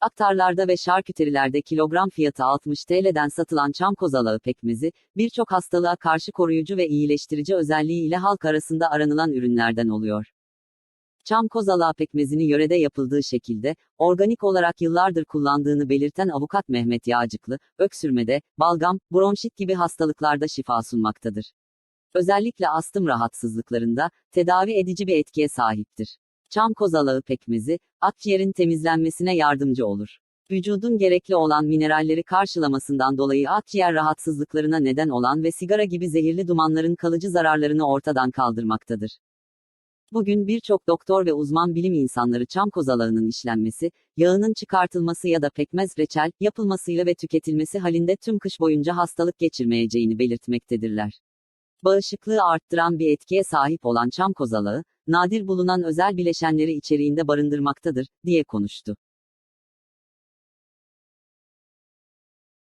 Aktarlarda ve şarküterilerde kilogram fiyatı 60 TL'den satılan çam kozalağı pekmezi, birçok hastalığa karşı koruyucu ve iyileştirici özelliği ile halk arasında aranılan ürünlerden oluyor. Çam kozalağı pekmezini yörede yapıldığı şekilde, organik olarak yıllardır kullandığını belirten avukat Mehmet Yağcıklı, öksürmede, balgam, bronşit gibi hastalıklarda şifa sunmaktadır. Özellikle astım rahatsızlıklarında, tedavi edici bir etkiye sahiptir. Çam kozalağı pekmezi, akciğerin temizlenmesine yardımcı olur. Vücudun gerekli olan mineralleri karşılamasından dolayı akciğer rahatsızlıklarına neden olan ve sigara gibi zehirli dumanların kalıcı zararlarını ortadan kaldırmaktadır. Bugün birçok doktor ve uzman bilim insanları çam kozalağının işlenmesi, yağının çıkartılması ya da pekmez reçel yapılmasıyla ve tüketilmesi halinde tüm kış boyunca hastalık geçirmeyeceğini belirtmektedirler. Bağışıklığı arttıran bir etkiye sahip olan çam kozalağı, nadir bulunan özel bileşenleri içeriğinde barındırmaktadır, diye konuştu.